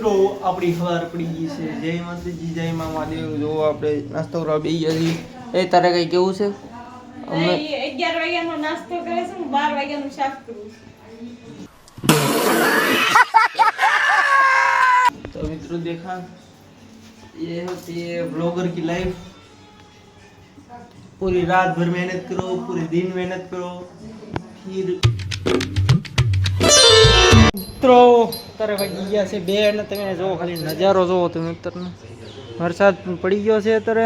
મિત્રો આપણી ખબર પડી ગઈ છે જય માતાજી જય મા મહાદેવ જો આપણે નાસ્તો કરવા બેસી ગયા છીએ એ તારે કઈ કેવું છે અમે એ અગિયાર વાગ્યાનો નાસ્તો કરે છે હું બાર વાગ્યાનું શાક કરું છું. तो मित्रों देखा ये होती है ब्लॉगर की लाइफ पूरी रात भर मेहनत करो पूरे दिन मेहनत करो फिर મિત્રો, અત્યારે વાગી ગયા છે બે ને તમે જો ખાલી નજારો જોવો તમે મિત્રને વરસાદ પડી ગયો છે અત્યારે.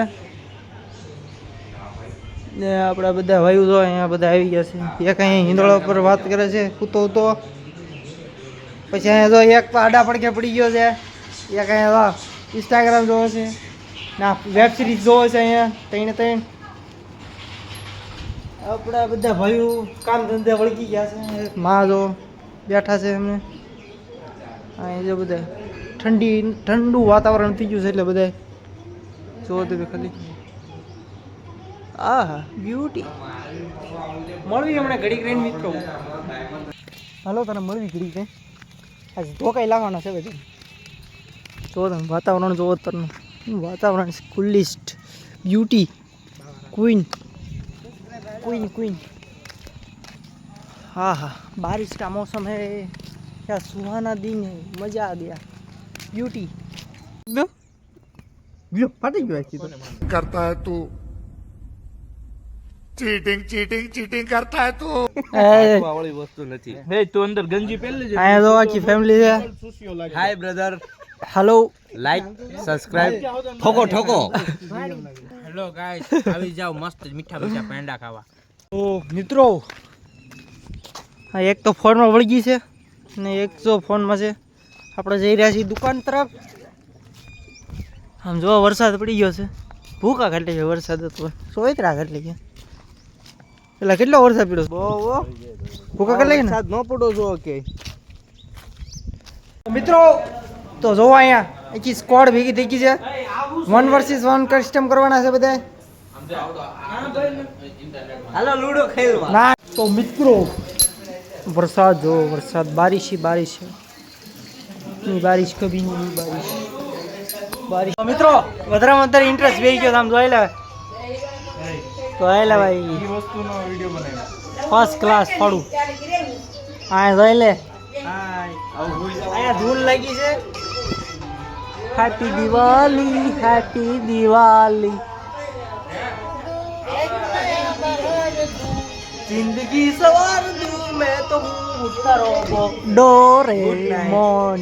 ને આપણા બધા વાયુ જો અહીંયા બધા આવી ગયા છે. એક અહીંયા હિંદોળા પર વાત કરે છે, કૂતો ઉતો. પછી અહીંયા જો એક આડા પડકે પડી ગયો છે. એક અહીંયા જો ઇન્સ્ટાગ્રામ જોવો છે. ના વેબ સિરીઝ જોવો છે અહીંયા, ત્રણે ત્રણ. આપણા બધા ભાઈઓ કામ ધંધે વળગી ગયા છે. માં જો બેઠા છે એમને. અહીં જો બધા ઠંડી, ઠંડુ વાતાવરણ થઈ ગયું છે એટલે બધા જોવો તમે ખાલી. આ બ્યુટી મળવી હમણાં ઘડી રહીને મિત્રો. હાલો, તને મળવી ઘડીક રહી આજે ધોકાઈ લાવવાના છે બધી. જોવો તમે, વાતાવરણ જોવો તને. વાતાવરણ coolest beauty queen queen queen हाँ हाँ बारिश का मौसम है क्या सुहाना दिन है मजा आ गया ब्यूटी ફાટી ગયો આખી તો करता है तू चीटिंग चीटिंग चीटिंग करता है तू એ, વાળી વસ્તુ નથી હે તું અંદર ગંજી પહેરી લેજે અહીંયા તો આખી ફેમિલી છે hi brother hello like subscribe ઠોકો ઠોકો hello guys આવી જાવ મસ્ત મીઠા મીઠા પેંડા ખાવા તો મિત્રો હા એક તો ફોનમાં વળગી છે ને એક જો ફોનમાં છે. આપણે જઈ રહ્યા છીએ દુકાન તરફ. આમ જો વરસાદ પડી ગયો છે. ભૂકા કાઢી છે વરસાદ હતો સોયત્રા કાઢે છે. એટલે કેટલો વરસાદ પડ્યો બહુ ભૂકા કાઢે ને? ન પડો જો કે. મિત્રો તો જોવો અહીંયા આખી સ્કોડ ભેગી થઈ ગઈ છે. વન વર્સિસ વન કસ્ટમ કરવાના છે બધા હાલો લૂડો ખેલવા. ના તો મિત્રો વરસાદ જો વરસાદ બારિશ હી બારિશ ની બારિશ કભી નહીં બારિશ બારિશ મિત્રો વધારેમાં વધારે ઇન્ટરેસ્ટ બે ગયો આમ જોઈ લે તો આયલા ભાઈ એ વસ્તુનો વિડિયો બનાવ્યો ફર્સ્ટ ક્લાસ પડું આ જોઈ લે આયા ધૂળ લાગી છે હેપી દિવાળી હેપી દિવાળી જિંદગી સવાર દો મેં તો હું તારો ડોરેમોન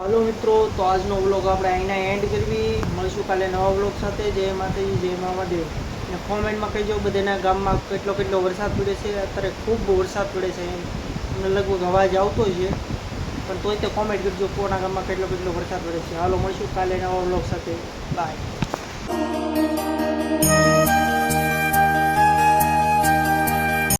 હલો મિત્રો તો આજનો વ્લોગ આપણે અહીંના એન્ડ કરવી. મળશું કાલે નવા વ્લોગ સાથે. જય માતાજી જય મહાદેવ. અને કોમેન્ટમાં કહેજો બધાના ગામમાં કેટલો કેટલો વરસાદ પડે છે. અત્યારે ખૂબ વરસાદ પડે છે. તમને લગભગ અવાજ આવતો છે. પણ તોય તે કોમેન્ટ કરજો કોના ગામમાં કેટલો કેટલો વરસાદ પડે છે. હાલો મળશું કાલે નવા વ્લોગ સાથે. બાય